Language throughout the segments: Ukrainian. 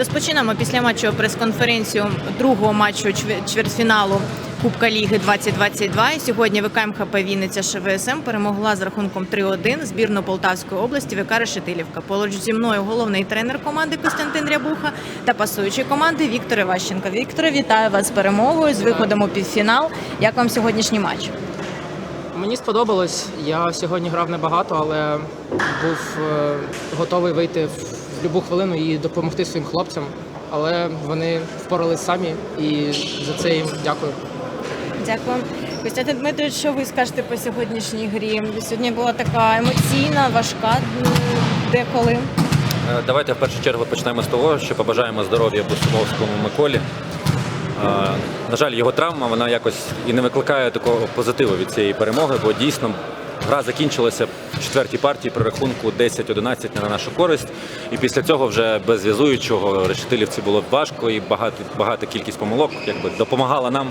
Розпочинаємо після матчу прес-конференцію другого матчу чвер- чвертьфіналу Кубка Ліги 2022. І сьогодні ВК МХП Вінниця ШВСМ перемогла з рахунком 3-1 збірну Полтавської області ВК Решетилівка. Поруч зі мною головний тренер команди Костянтин Рябуха та пасуючий команди Віктор Іващенко. Вікторе, вітаю вас з перемогою, з виходом у півфінал. Як вам сьогоднішній матч? Мені сподобалось. Я сьогодні грав небагато, але був е, готовий вийти в будь-яку хвилину і допомогти своїм хлопцям. Але вони впорались самі, і за це їм дякую. Дякую. Костянтин Дмитрович, що ви скажете по сьогоднішній грі? Сьогодні була така емоційна, важка деколи. Е, Давайте в першу чергу почнемо з того, що побажаємо здоров'я Бусумовському Миколі. Е, На жаль, його травма вона якось і не викликає такого позитиву від цієї перемоги, бо дійсно гра закінчилася в четвертій партії при рахунку 10-11 на нашу користь. І після цього вже без зв'язуючого решетилівці було важко і багато, багата кількість помилок якби допомагала нам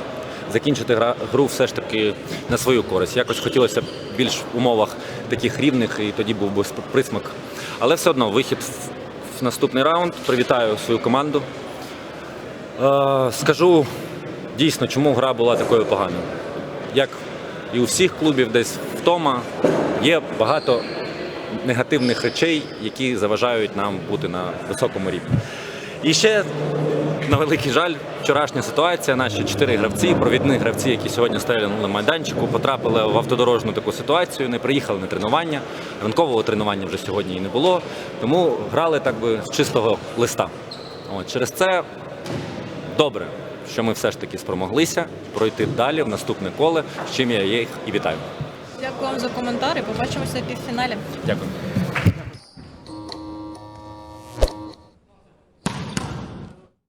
закінчити гру все ж таки на свою користь. Якось хотілося б більш в умовах таких рівних, і тоді був би присмак. Але все одно вихід в, в наступний раунд. Привітаю свою команду. Е, скажу дійсно, чому гра була такою поганою. Як і у всіх клубів, десь втома є багато негативних речей, які заважають нам бути на високому рівні. І ще на великий жаль, вчорашня ситуація. Наші чотири гравці, провідні гравці, які сьогодні стояли на майданчику, потрапили в автодорожну таку ситуацію, не приїхали на тренування. Ранкового тренування вже сьогодні і не було. Тому грали так би з чистого листа. От, через це добре, що ми все ж таки спромоглися пройти далі в наступне коле, з чим я їх і вітаю. Дякую вам за коментар і побачимося в півфіналі. Дякую.